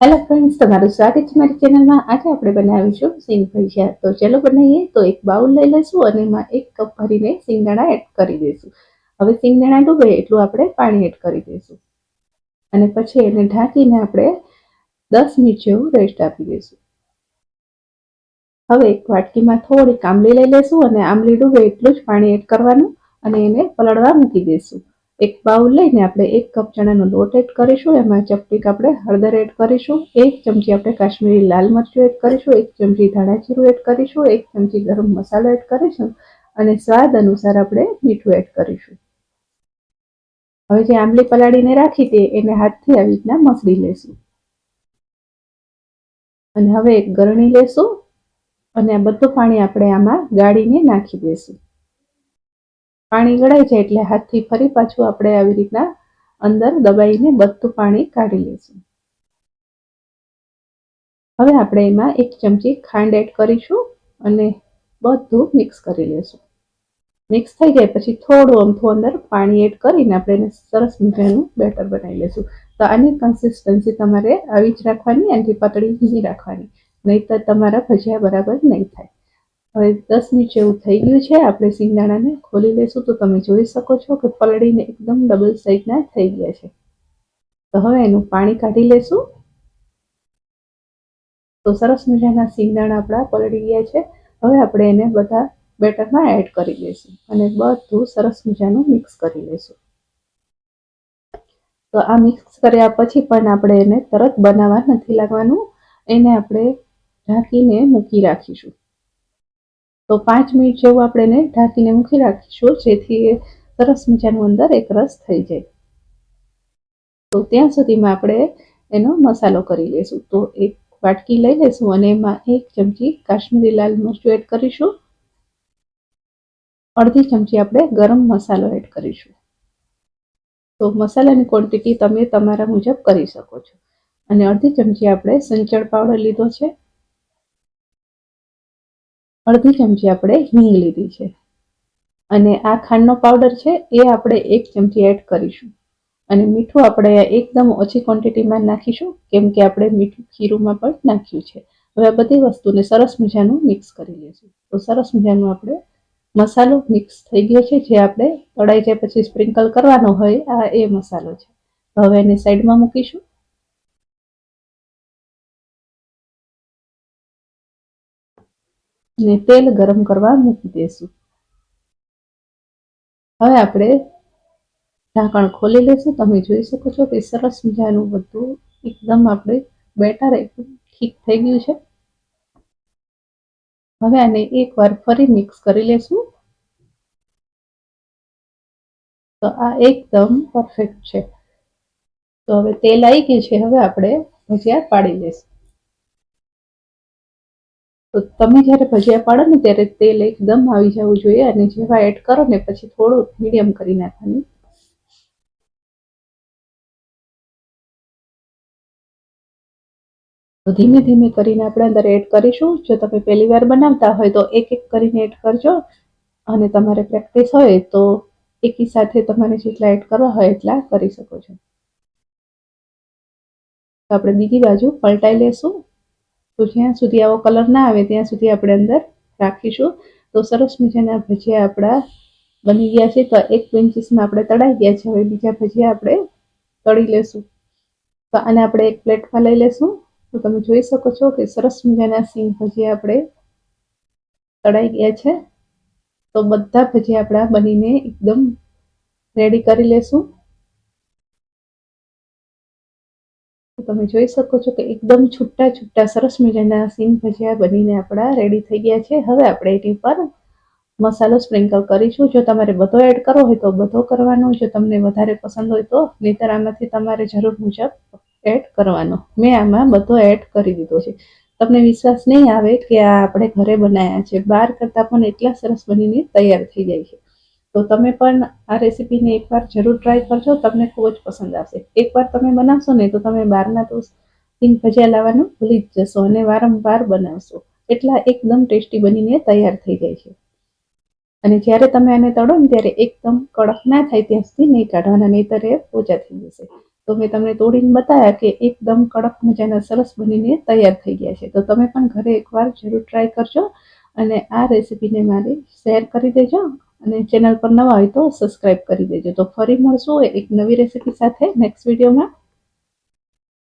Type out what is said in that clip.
Hello friends, તમારું સ્વાગત છે મારી ચેનલમાં. આજે આપણે બનાવીશું સિંગ ભજીયા તો ચલો બનાવીએ. તો એક બાઉલ લઈ લઈશું અને એમાં એક કપ ભરીને સિંગદાણા એડ કરી દઈશું. હવે સિંગદાણા ડૂબે એટલું આપણે પાણી એડ કરી દઈશું. અને પછી એને ઢાંકીને આપણે દસ મિનિટ જેવું રેસ્ટ આપી દઈશું. હવે એક વાટકીમાં થોડીક આંબલી લઈ લઈશું અને આંબલી ડૂબે એટલું જ પાણી એડ કરવાનું અને એને પલળવા મૂકી દઈશું. એક બાઉલ લઈને આપણે એક કપ ચણાનો લોટ એડ કરીશું, એમાં ચપટીક આપણે હળદર એડ કરીશું, એક ચમચી આપણે કાશ્મીરી લાલ મરચું એડ કરીશું, એક ચમચી ધાણા જીરું એડ કરીશું, એક ચમચી ગરમ મસાલો એડ કરીશું અને સ્વાદ અનુસાર આપણે મીઠું એડ કરીશું. હવે જે આંબલી પલાળીને રાખી તે એને હાથથી આવી રીતના મસળી લેશું. અને હવે એક ગરણી લેશું અને આ બધું પાણી આપણે આમાં ગાળીને નાખી દઈશું પાણી ગળાઈ જાય એટલે હાથથી ફરી પાછું આપણે આવી રીતના અંદર દબાઈને બધું પાણી કાઢી લઈશું. હવે આપણે એમાં એક ચમચી ખાંડ એડ કરીશું અને બધું મિક્સ કરી લઈશું. મિક્સ થઈ જાય પછી થોડું અમથું અંદર પાણી એડ કરીને આપણે એને સરસ મજાનું બેટર બનાવી લઈશું. તો આની કન્સિસ્ટન્સી તમારે આવી જ રાખવાની આનાથી પતળી નહીં રાખવાની. નહીતર તમારા ભજીયા બરાબર નહીં થાય. હવે દસ મિનિટ જેવું થઈ ગયું છે, આપણે સિંગદાણાને ખોલી લઈશું, તો તમે જોઈ શકો છો કે પલળીને એકદમ ડબલ સાઈઝના થઈ ગયા છે. તો હવે એનું પાણી કાઢી લેશું તો સરસ મજાના સિંગદાણા આપણા પલળી ગયા છે. હવે આપણે એને બધા બેટરમાં એડ કરી દઈશું અને બધું સરસ મજાનું મિક્સ કરી લઈશું. તો આ મિક્સ કર્યા પછી પણ આપણે એને તરત બનાવવા નથી લાગવાનું. એને આપણે ઢાંકીને મૂકી રાખીશું. તો પાંચ મિનિટ જેવું આપણે એને ઢાંકીને મૂકી રાખીશું, જેથી એ સરસ મજાનું અંદર એક રસ થઈ જાય. તો ત્યાં સુધીમાં આપણે એનો મસાલો કરી લઈશું. તો એક વાટકી લઈ લઈશું અને એમાં એક ચમચી કાશ્મીરી લાલ મરચું એડ કરીશું. અડધી ચમચી આપણે ગરમ મસાલો એડ કરીશું. તો મસાલાની ક્વોન્ટિટી તમે તમારા મુજબ કરી શકો છો. અને અડધી ચમચી આપણે સંચળ પાવડર લીધો છે. અડધી ચમચી આપણે હિંગ લીધી છે. અને આ ખાંડનો પાવડર છે, એ આપણે એક ચમચી એડ કરીશું. અને મીઠું આપણે એકદમ ઓછી ક્વોન્ટિટીમાં નાખીશું, કેમ કે આપણે મીઠું ખીરુંમાં પણ નાખ્યું છે. હવે આ બધી વસ્તુને સરસ મજાનું મિક્સ કરી લઈશું. તો સરસ મજાનું આપણે મસાલો મિક્સ થઈ ગયો છે, જે આપણે તળાઈ જાય પછી સ્પ્રિંકલ કરવાનો હોય, આ એ મસાલો છે. હવે એને સાઈડમાં મૂકીશું. ને તેલ ગરમ કરવા મૂકી દઈશું હવે આપણે ઢાંકણ ખોલી લઈશું. તમે જોઈ શકો છો કે સરસ મજાનું બધું એકદમ આપણે બેટર એકદમ ઠીક થઈ ગયું છે. હવે આને એકવાર ફરી મિક્સ કરી લેશું. તો આ એકદમ પરફેક્ટ છે. તો હવે તેલ આવી ગયું છે. હવે આપણે ભજીયા પાડી લઈશું. તો તમે જ્યારે ભજીયા પાડો ને ત્યારે તેલ એકદમ આવી જવું જોઈએ અને જેવા એડ કરો ને પછી થોડું મીડિયમ કરી નાખવાનું. તો ધીમે ધીમે કરીને આપણે અંદર એડ કરીશું. જો તમે પહેલી વાર બનાવતા હોય તો એક એક કરીને એડ કરજો. અને તમારે પ્રેક્ટિસ હોય તો એકી સાથે તમારે જેટલા એડ કરવા હોય એટલા કરી શકો છો. તો આપણે બીજી બાજુ પલટાઈ લેશું. તો જ્યાં સુધી આવો કલર ના આવે, ત્યાં સુધી આપણે અંદર રાખીશું. તો સરસ મજાના ભજીયા આપણા બની ગયા છે. તો એક બેન્ચીસમાં આપણે તળાઈ ગયા છે. હવે બીજા ભજીયા આપણે તળી લેશું. તો આને આપણે એક પ્લેટમાં લઈ લેશું. તો તમે જોઈ શકો છો કે સરસ મજાના સિંગ ભજીયા આપણે તળાઈ ગયા છે. તો બધા ભજીયા આપણા બનીને એકદમ રેડી કરી લેશું. તમે જોઈ શકો છો કે એકદમ છૂટા છૂટા સરસ મજાના સિંગ ભજીયા બનીને આપણા રેડી થઈ ગયા છે. હવે આપણે એની પર મસાલો સ્પ્રિંકલ કરીશું. જો તમારે બધો એડ કરવો હોય તો બધો કરવાનો. જો તમને વધારે પસંદ હોય તો નહીતર આમાંથી તમારે જરૂર મુજબ એડ કરવાનો. મેં આમાં બધો એડ કરી દીધો છે. તમને વિશ્વાસ નહીં આવે કે આ આપણે ઘરે બનાવ્યા છે. બહાર કરતાં પણ એટલા સરસ બનીને તૈયાર થઈ જાય છે. તો તમે પણ આ રેસીપીને એકવાર જરૂર ટ્રાય કરજો, તમને ખૂબ જ પસંદ આવશે. એકવાર તમે બનાવશો ને, તો તમે બહારના તો સિંગ ભજીયા લાવવાનું ભૂલી જ જશો અને વારંવાર બનાવશો. એટલા એકદમ ટેસ્ટી બનીને તૈયાર થઈ જાય છે. અને જ્યારે તમે આને તળો ને, ત્યારે એકદમ કડક ના થાય ત્યાં સુધી નહીં કાઢવાના, નહીતર એ પોચા થઈ જશે. તો મેં તમને તોડીને બતાવ્યા કે એકદમ કડક મજાના સરસ બનીને તૈયાર થઈ ગયા છે. તો તમે પણ ઘરે એકવાર જરૂર ટ્રાય કરજો અને આ રેસીપીને મારી શેર કરી દેજો. અને ચેનલ પર નવા હોય તો સબસ્ક્રાઈબ કરી દેજો. તો ફરી મળશું એક નવી રેસીપી સાથે નેક્સ્ટ વિડીયોમાં